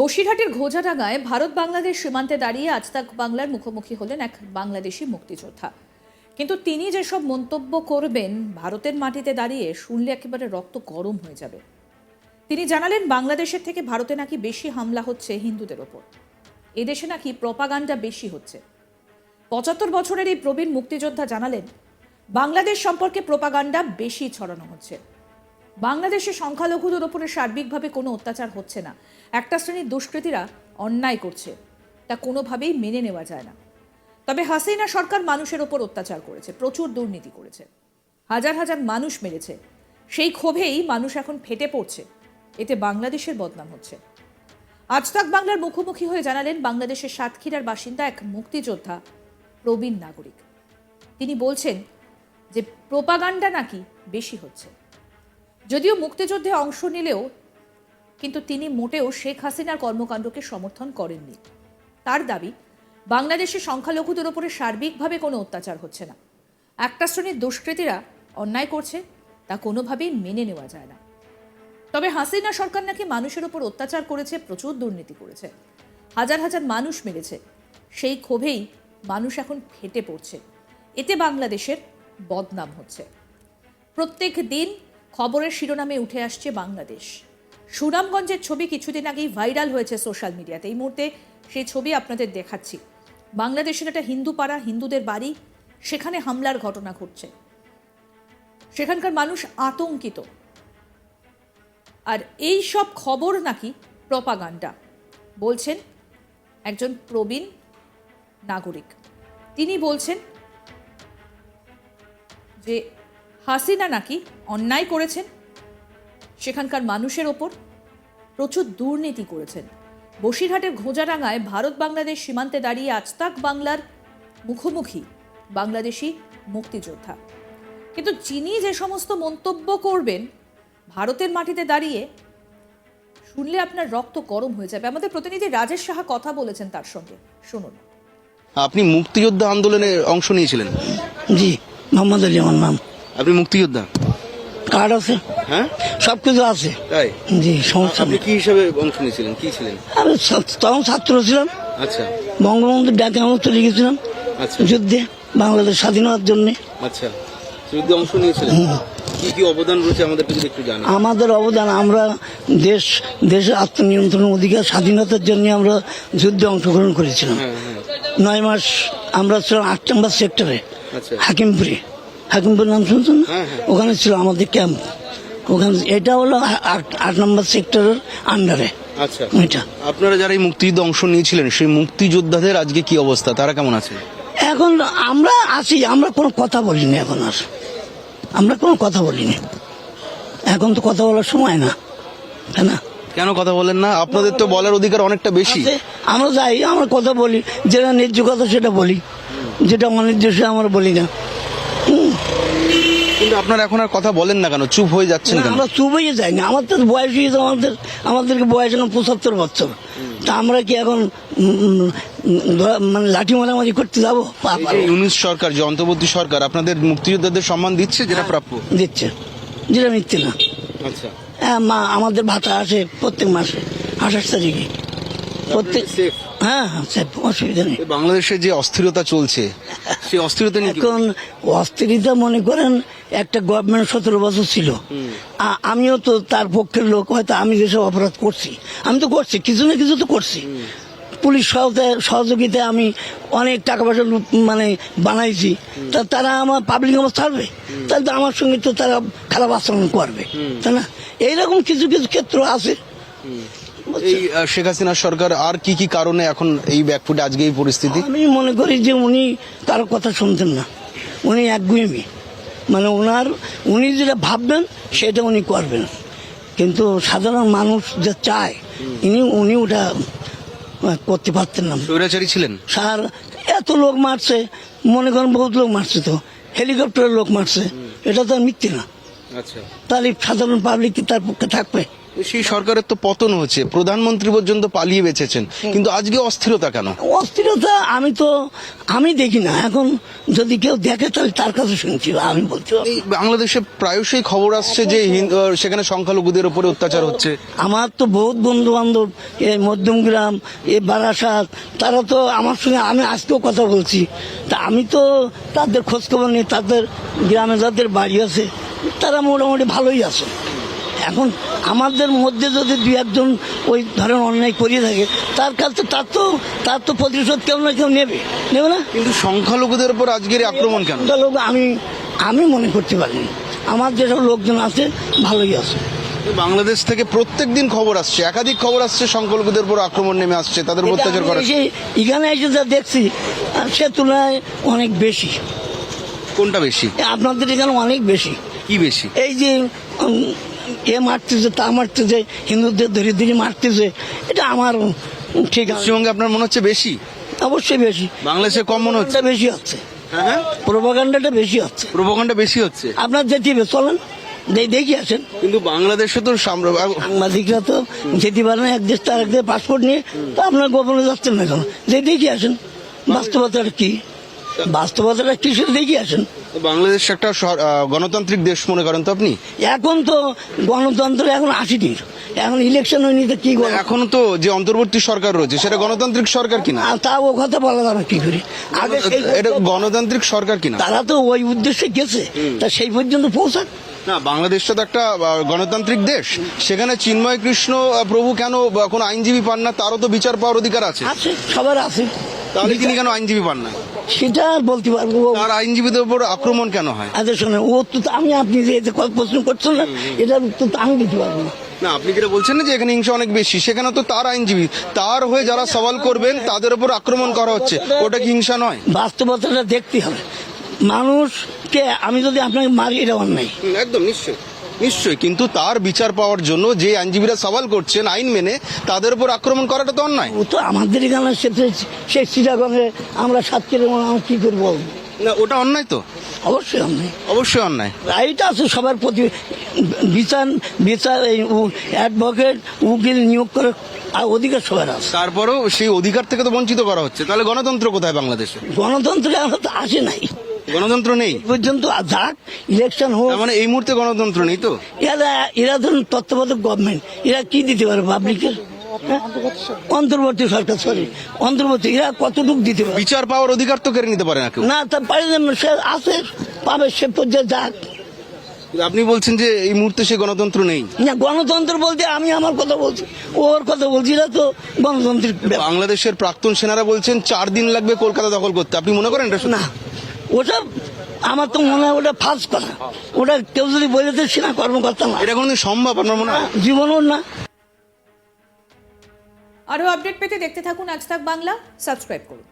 বসিরহাটের ঘোজাডাঙ্গায় ভারত বাংলাদেশ সীমান্তে দাঁড়িয়ে আজ তাক বাংলার মুখোমুখি হলেন এক বাংলাদেশি মুক্তিযোদ্ধা। কিন্তু তিনি যেসব মন্তব্য করবেন, ভারতের মাটিতে দাঁড়িয়ে শুনলে একেবারে রক্ত গরম হয়ে যাবে। তিনি জানালেন, বাংলাদেশের থেকে ভারতে নাকি বেশি হামলা হচ্ছে হিন্দুদের ওপর। এদেশে নাকি প্রপাগান্ডা বেশি হচ্ছে। পঁচাত্তর বছরের এই প্রবীণ মুক্তিযোদ্ধা জানালেন, বাংলাদেশ সম্পর্কে প্রপাগান্ডা বেশি ছড়ানো হচ্ছে। বাংলাদেশে সংখ্যালঘুদের ওপরে সার্বিকভাবে কোনো অত্যাচার হচ্ছে না। একটা শ্রেণির দুষ্কৃতীরা অন্যায় করছে। তা কোনোভাবেই মেনে নেওয়া যায় না। তবে হাসিনা সরকার মানুষের ওপর অত্যাচার করেছে, প্রচুর দুর্নীতি করেছে। হাজার হাজার মানুষ মেরেছে। সেই ক্ষোভেই মানুষ এখন ফেটে পড়ছে। এতে বাংলাদেশের বদনাম হচ্ছে। আজ তাক বাংলার মুখোমুখি হয়ে জানালেন বাংলাদেশের সাতক্ষীরার বাসিন্দা এক মুক্তিযোদ্ধা প্রবীণ নাগরিক। তিনি বলছেন যে, প্রোপাগান্ডা নাকি বেশি হচ্ছে? যদিও মুক্তিযুদ্ধে অংশ নিলেও কিন্তু তিনি মোটেও শেখ হাসিনার কর্মকাণ্ডকে সমর্থন করেননি। তার দাবি, বাংলাদেশে সংখ্যালঘুদের ওপরে সার্বিকভাবে কোনো অত্যাচার হচ্ছে না। একটা শ্রেণির দুষ্কৃতীরা অন্যায় করছে, তা কোনোভাবেই মেনে নেওয়া যায় না। তবে হাসিনা সরকার নাকি মানুষের ওপর অত্যাচার করেছে, প্রচুর দুর্নীতি করেছে। হাজার হাজার মানুষ মেরেছে। সেই ক্ষোভেই মানুষ এখন ফেটে পড়ছে। এতে বাংলাদেশের বদনাম হচ্ছে। প্রত্যেক দিন খবরের শিরোনামে উঠে আসছে বাংলাদেশ। সুনামগঞ্জের ছবি কিছুদিন আগেই ভাইরাল হয়েছে সোশ্যাল মিডিয়াতে। এই মুহূর্তে সেই ছবি আপনাদের দেখাচ্ছি। বাংলাদেশের একটা হিন্দু পাড়া হিন্দুদের বাড়ি, সেখানে হামলার ঘটনা ঘটছে। সেখানকার মানুষ আতঙ্কিত। আর এই সব খবর নাকি প্রপাগান্ডা। বলছেন একজন প্রবীণ নাগরিক। তিনি বলছেন যে হাসিনা নাকি অন্যায় করেছেন? সেখানকার মানুষের ওপর প্রচুর দুর্নীতি করেছেন। বসিরহাটের ঘোজাডাঙ্গায় ভারত বাংলাদেশ সীমান্তে দাঁড়িয়ে আজতাক বাংলার মুখোমুখি বাংলাদেশি মুক্তিযোদ্ধা। কিন্তু যিনি যে সমস্ত মন্তব্য করবেন ভারতের মাটিতে দাঁড়িয়ে শুনলে আপনার রক্ত গরম হয়ে যাবে। আমাদের প্রতিনিধি রাজেশ সাহা কথা বলেছেন তার সঙ্গে। শুনুন। আপনি মুক্তিযোদ্ধা আন্দোলনে অংশ নিয়েছিলেন। জি মোহাম্মদ আলী আমার নাম। আপনি মুক্তিযোদ্ধা? কার্ড আছে। হ্যাঁ? সব কিছু আছে। তাই? জি সমস্যা আপনি কি হিসাবে অংশ নিয়েছিলেন? কি ছিলেন? আমি তখন ছাত্র ছিলাম। আচ্ছা। বঙ্গবন্ধু ডাকে আমরা চলে গেছিলাম আচ্ছা। যুদ্ধে বাংলাদেশ স্বাধীনতার জন্য। আচ্ছা। যুদ্ধে অংশ নিয়েছিলেন? কি কি অবদান রয়েছে আমাদের যদি একটু জানেন। আমাদের অবদান আমরা দেশ দেশের আত্মনিয়ন্ত্রণ অধিকার স্বাধীনতার জন্য আমরা যুদ্ধে অংশগ্রহণ করেছিলাম। হ্যাঁ হ্যাঁ। নয় মাস আমরা ছিলাম আট নম্বর সেক্টরে আচ্ছা। হাকিমপুরে। হাকিমপুর নাম শুনছেন না? হ্যাঁ, হ্যাঁ। ওখানে ছিল আমাদের ক্যাম্প। ওখানে এটা হলো আট- নম্বর সেক্টরের আন্ডারে আচ্ছা। এটা আপনারা যারা এই মুক্তিযুদ্ধে অংশ নিয়েছিলেন সেই মুক্তিযোদ্ধাদের আজকে কি অবস্থা? তারা কেমন আছে? এখন আমরা আছি আমরা কোনো কথা বলিনি এখন আর। আমরা কোনো কথা বলিনি। এখন তো কথা বলার সময় না তাই না? কেন কথা বলেন না? আপনাদের তো বলার অধিকার অনেকটা বেশি। আমরা যাই আমরা কথা বলি যেটা ন্যায্য কথা সেটা বলি। যেটা অন্যায্য সেটা আমরা বলি না। কিন্তু আপনারা এখন আর কথা বলেন না কেন? চুপ হয়ে যাচ্ছেন না, কেন? আমরা চুপইয়ে যাই না আমাদের তো বয়স হয়েছে আমাদের আমাদেরকে বয়স এখন পঁচাত্তর বছর। তা আমরা কি এখন মানে লাঠি মারামারি করতে যাব। ইউনিস সরকার যে অন্তর্বর্তী সরকার আপনাদের মুক্তিযোদ্ধাদের সম্মান দিচ্ছে যেটা প্রাপ্য? দিচ্ছে। যেটা মিথ্যে না। আচ্ছা। হ্যাঁ মা আমাদের ভাতা আসে প্রত্যেক মাসে আঠাশ তারিখে। প্রত্যেক হ্যাঁ হ্যাঁ স্যার অসুবিধা নেই। বাংলাদেশে যে অস্থিরতা চলছে সেই অস্থিরতা এখন অস্থিরতা মনে করেন একটা গভর্নমেন্ট সতেরো বছর ছিল। আমিও তো তার পক্ষের লোক হয়তো আমি যেসব অপরাধ করছি আমি তো করছি কিছু না কিছু তো করছি। পুলিশ সহযোগিতায় আমি অনেক টাকা পয়সা মানে বানাইছি। তা তারা আমার পাবলিক আমার ছাড়বে। তাহলে তো আমার সঙ্গে তো তারা খারাপ আচরণ করবে তাই না? এইরকম কিছু কিছু ক্ষেত্র আছে। এই শেখ হাসিনা সরকার আর কি কি কারণে এখন এই ব্যাকফুটে আজকে এই পরিস্থিতি? আমি মনে করি যে উনি কারও কথা শুনতেন না। উনি একগুয়েমি মানে ওনার উনি যেটা ভাববেন সেটা উনি করবেন। কিন্তু সাধারণ মানুষ যা চায় ইনি উনি ওটা করতে পারতেন না। স্বৈরাচারী ছিলেন? স্যার এত লোক মারছে। মনে করেন বহুত লোক মারছে তো। হেলিকপ্টারের লোক মারছে। এটা তো আর মিথ্যে না। আচ্ছা। তাহলে সাধারণ পাবলিক কি তার পক্ষে থাকবে? সেই সরকারের তো পতন হচ্ছে প্রধানমন্ত্রী পর্যন্ত পালিয়ে বেঁচেছেন। কিন্তু আজকে অস্থিরতা কেন? অস্থিরতা আমি তো আমি দেখি না। এখন যদি কেউ দেখে তাহলে তার কাছে শুনছি আমি বলছি। বাংলাদেশে প্রায়শই খবর আসছে যে সেখানে সংখ্যালঘুদের উপরে অত্যাচার হচ্ছে। আমার তো বহুত বন্ধু বান্ধব এই মধ্যমগ্রাম এ বারাসাত তারা তো আমার সঙ্গে আমি আজকেও কথা বলছি। তা আমি তো তাদের খোঁজখবর নিই তাদের গ্রামে যাদের বাড়ি আছে তারা মোটামুটি ভালোই আছে। এখন আমাদের মধ্যে যদি দুই একজন ওই ধরেন অন্যায় করিয়ে থাকে তার কাছে তার তো তার তো প্রতিশোধ কেউ না কেউ নেবে। নেবে না? কিন্তু সংখ্যালঘুদের উপর আজকের আক্রমণ কেন? আমি আমি মনে করতে পারিনি। আমার যেসব লোকজন আছে ভালোই আছে। বাংলাদেশ থেকে প্রত্যেক দিন খবর আসছে একাধিক খবর আসছে সংখ্যালঘুদের উপর আক্রমণ নেমে আসছে তাদের অত্যাচার করা এখানে এসে যা দেখছি সে তুলনায় অনেক বেশি। কোনটা বেশি? আপনাদের এখানে অনেক বেশি। কি বেশি? এই যে এ মারতেছে তা মারতেছে হিন্দুদের ধরে ধরে মারতেছে এটা আমার ঠিক আছে। পশ্চিমবঙ্গে আপনার মনে হচ্ছে বেশি? অবশ্যই বেশি। বাংলাদেশে কম মনে হচ্ছে? বেশি হচ্ছে। হ্যাঁ প্রোপাগান্ডাটা বেশি হচ্ছে। প্রভাকাণ্ডা বেশি হচ্ছে? আপনার যেতে চলেন। দেখি আসেন। কিন্তু বাংলাদেশে তো সাংবাদিকরা তো যেতে পারে না এক দেশ তার এক দেশ পাসপোর্ট নিয়ে তো আপনার গোপনে যাচ্ছেন না কেন? যে দেখি আসেন। বাস্তবতাটা কি? বাস্তবতাটা কি সেটা দেখি আসেন। বাংলাদেশ একটা গণতান্ত্রিক দেশ মনে করেন তো আপনি? এখন তো গণতন্ত্র এখন আসেনি এখন ইলেকশন হয়নি তো কি এখন তো যে অন্তর্বর্তী সরকার রয়েছে সেটা গণতান্ত্রিক সরকার কিনা? তা ও কথা বলা যাবে কি করে? আগে এটা গণতান্ত্রিক সরকার কিনা? তারা তো ওই উদ্দেশ্যে গেছে তা সেই পর্যন্ত পৌঁছাক। না বাংলাদেশটা তো একটা গণতান্ত্রিক দেশ। সেখানে চিন্ময় কৃষ্ণ প্রভু কেন কোনো আইনজীবী পান না তারও তো বিচার পাওয়ার অধিকার আছে। আছে সবার আছে। তাহলে তিনি কেন আইনজীবী পান না? সেটা বলতে পারব। তার আইনজীবীদের উপর আক্রমণ কেন হয়? আচ্ছা শোনে ও তো আমি আপনি যে প্রশ্ন করছেন না এটার উত্তর তো আমি দিতে পারব না। না আপনি যেটা বলছেন না যে এখানে হিংসা অনেক বেশি সেখানে তো তার আইনজীবী তার হয়ে যারা সওয়াল করবেন তাদের উপর আক্রমণ করা হচ্ছে। ওটা কি হিংসা নয়? বাস্তবতাটা দেখতে হবে। মানুষকে আমি যদি আপনাকে মারি এটা অন্যায়। একদম নিশ্চয় নিশ্চয়ই কিন্তু তার বিচার পাওয়ার জন্য যে আইনজীবীরা সওয়াল করছেন আইন মেনে তাদের উপর আক্রমণ করাটা তো অন্যায়। ও তো আমাদের এখানে সেই চিটাগঙ্গে আমরা সাতক্ষীরা আমরা কি করে বলব না ওটা অন্যায় তো? অবশ্যই অন্যায়। অবশ্যই অন্যায়। রাইট আছে সবার প্রতি বিচার বিচার এই অ্যাডভোকেট উকিল নিয়োগ করে আর অধিকার সবার আছে। তারপরেও সেই অধিকার থেকে তো বঞ্চিত করা হচ্ছে। তাহলে গণতন্ত্র কোথায় বাংলাদেশে? গণতন্ত্রে আমরা তো আসে নাই। গণতন্ত্র নেই? পর্যন্ত যাক ইলেকশন হোক। মানে এই মুহূর্তে গণতন্ত্র নেই তো? এরা এরা ধরুন তত্ত্বাবধায়ক গভর্নমেন্ট এরা কি দিতে পারে পাবলিকের অন্তর্বর্তী সরকার সরি অন্তর্বর্তী এরা কতটুকু দিতে পারে? বিচার পাওয়ার অধিকার তো কেড়ে নিতে পারে না না তা পারে সে আছে পাবে সে পর্যায়ে যাক। আপনি বলছেন যে এই মুহূর্তে সে গণতন্ত্র নেই। না গণতন্ত্র বলতে আমি আমার কথা বলছি ওর কথা বলছি না তো গণতন্ত্রের বাংলাদেশের প্রাক্তন সেনারা বলছেন চার দিন লাগবে কলকাতা দখল করতে। আপনি মনে করেন এটা? না ওটা আমার তো মনে হয় ওটা ফার্স্ট কথা। ওটা কেউ যদি বলে দিচ্ছি না কর্মকর্তা না। এটা কোনো সম্ভব আমার মনে হয়? জীবনও না। আরও আপডেট পেতে দেখতে থাকুন আজ তাক বাংলা। সাবস্ক্রাইব করুন।